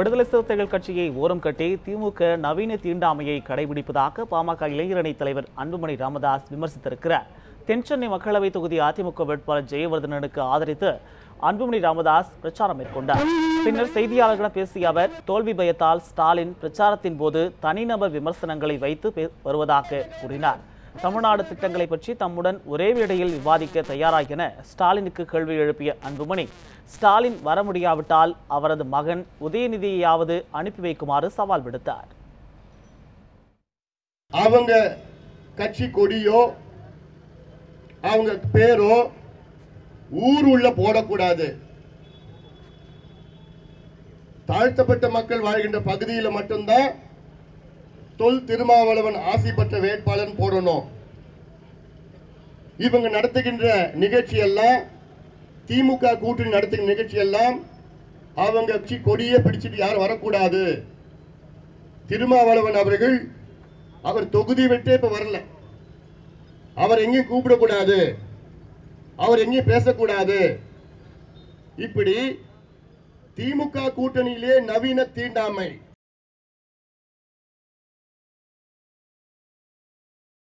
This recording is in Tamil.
விடுதலை சிறுத்தைகள் கட்சியை ஓரம் கட்டி திமுக நவீன தீண்டாமையை கடைபிடிப்பதாக பாமக இளைஞரணி தலைவர் அன்புமணி ராமதாஸ் விமர்சித்திருக்கிறார். தென்சென்னை மக்களவை தொகுதி அதிமுக வேட்பாளர் ஜெயவர்தனனுக்கு ஆதரித்து அன்புமணி ராமதாஸ் பிரச்சாரம் மேற்கொண்டார். பின்னர் செய்தியாளர்களிடம் பேசிய அவர் தோல்வி பயத்தால் ஸ்டாலின் பிரச்சாரத்தின் போது தனிநபர் விமர்சனங்களை வைத்து வருவதாக கூறினார். தமிழ்நாடு திட்டங்களை பற்றி தம்முடன் ஒரே மேடையில் விவாதிக்க தயாராக என ஸ்டாலினுக்கு கேள்வி எழுப்பிய அன்புமணி. ஸ்டாலின் வர முடியாவிட்டால் அவரது மகன் உதயநிதியையாவது அனுப்பி வைக்குமாறு சவால் விடுத்தார். அவங்க கட்சி கொடியோ அவங்க பேரோ ஊர் உள்ள போடக்கூடாது. தாழ்த்தப்பட்ட மக்கள் வாழ்கின்ற பகுதியில் மட்டும்தான் தொல் திருமாவளவன் ஆசி பெற்ற வேட்பாளன் போடணும். இவங்க நடத்துகின்ற நிகழ்ச்சி எல்லாம் திமுக கூட்டணி நடத்துகிற நிகழ்ச்சி எல்லாம் அவங்க கட்சி கொடியே பிடிச்சிட்டு யாரும் வரக்கூடாது. திருமாவளவன் அவர்கள் அவர் தொகுதி விட்டே இப்ப வரல. அவர் எங்கேயும் கூப்பிடக்கூடாது. அவர் எங்கேயும் பேசக்கூடாது. இப்படி திமுக கூட்டணியிலே நவீன தீண்டாமை